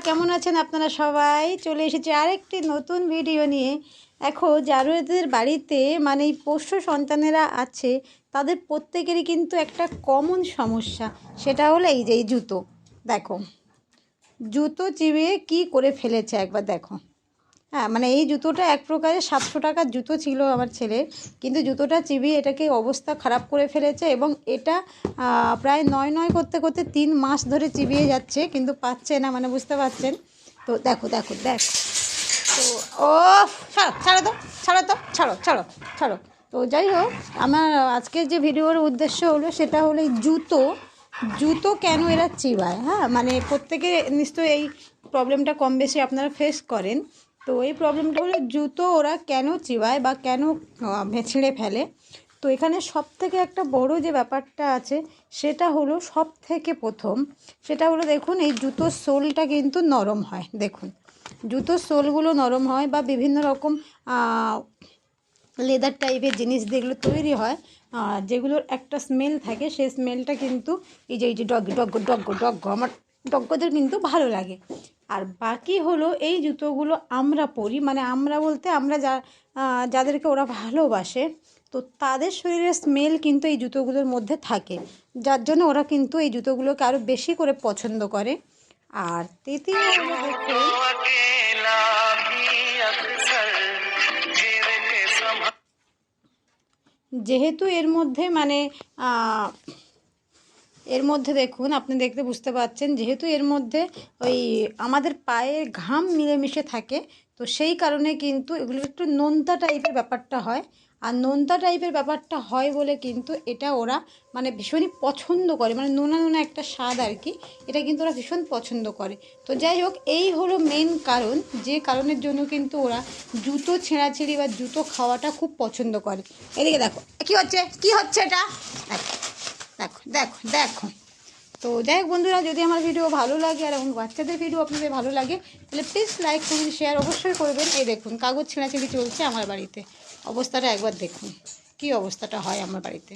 কেমন আছেন আপনারা সবাই? চলে এসেছি আরেকটি নতুন ভিডিও নিয়ে। এখন যাদের বাড়িতে মানে পোষ্য সন্তানেরা আছে, তাদের প্রত্যেকেরই কিন্তু একটা কমন সমস্যা। সেটা হলো এই যে এই জুতো। দেখো, জুতো চিবিয়ে কি করে ফেলেছে একবার দেখো। হ্যাঁ মানে এই জুতোটা এক প্রকারের সাতশো টাকার জুতো ছিল আমার ছেলের। কিন্তু জুতোটা চিবিয়ে এটাকে অবস্থা খারাপ করে ফেলেছে এবং এটা প্রায় নয় নয় করতে করতে তিন মাস ধরে চিবিয়ে যাচ্ছে, কিন্তু পাচ্ছে না মানে বুঝতে পারছেন? তো দেখো দেখো, দেখ। তো, ও, ছাড়ো ছাড়ো তো ছাড়ো তো, ছাড়ো ছাড়ো ছাড়ো। তো যাই হোক, আমার আজকের যে ভিডিওর উদ্দেশ্য হলো সেটা হলো এই জুতো। জুতো কেন এরা চিবায় হ্যাঁ? মানে প্রত্যেকে নিশ্চয়ই এই প্রবলেমটা কম বেশি আপনারা ফেস করেন। তো এই প্রবলেমটা হলো জুতো ওরা কেন চিবায় বা কেন আহ, ফেলে? তো এখানে সব থেকে একটা বড় যে ব্যাপারটা আছে সেটা হলো সব থেকে প্রথম সেটা হলো দেখুন এই জুতোর সোলটা কিন্তু নরম হয়। দেখুন জুতোর সোলগুলো নরম হয় বা বিভিন্ন রকম লেদার টাইপের জিনিস যেগুলো তৈরি হয় যেগুলোর একটা স্মেল থাকে সেই স্মেলটা কিন্তু এই যে এই যে ডগ ডগ ডগ ডগ আমার ডগদের কিন্তু ভালো লাগে। আর বাকি হলো এই জুতোগুলো আমরা পরি। মানে আমরা বলতে আমরা যা যাদেরকে ওরা ভালোবাসে, তো তাদের শরীরের স্মেল কিন্তু এই জুতোগুলোর মধ্যে থাকে। যার জন্য ওরা কিন্তু এই জুতোগুলোকে আরও বেশি করে পছন্দ করে। আর তৃতীয় যেহেতু এর মধ্যে মানে এর মধ্যে দেখুন, আপনি দেখতে বুঝতে পাচ্ছেন, যেহেতু এর মধ্যে ওই আমাদের পায়ের ঘাম মিলেমিশে থাকে, তো সেই কারণে কিন্তু এগুলো একটু নোনতা টাইপের ব্যাপারটা হয়। আর নোনতা টাইপের ব্যাপারটা হয় বলে কিন্তু এটা ওরা মানে ভীষণই পছন্দ করে মানে নোনা নোনা একটা স্বাদ আর কি, এটা কিন্তু ওরা ভীষণ পছন্দ করে। তো যাই হোক, এই হলো মেন কারণ, যে কারণের জন্য কিন্তু ওরা জুতো ছেঁড়াছেঁড়ি বা জুতো খাওয়াটা খুব পছন্দ করে। এদিকে দেখো, কি হচ্ছে? কি হচ্ছে এটা? দেখো দেখো দেখো। তো যাই হোক বন্ধুরা, যদি আমার ভিডিও ভালো লাগে আর এবং বাচ্চাদের ভিডিও আপনাদের ভালো লাগে, তাহলে প্লিজ লাইক কমেন্ট শেয়ার অবশ্যই করবেন। এই দেখুন, কাগজ ছেঁড়াছেঁড়ি চলছে আমার বাড়িতে। অবস্থাটা একবার দেখুন, কি অবস্থাটা হয় আমার বাড়িতে।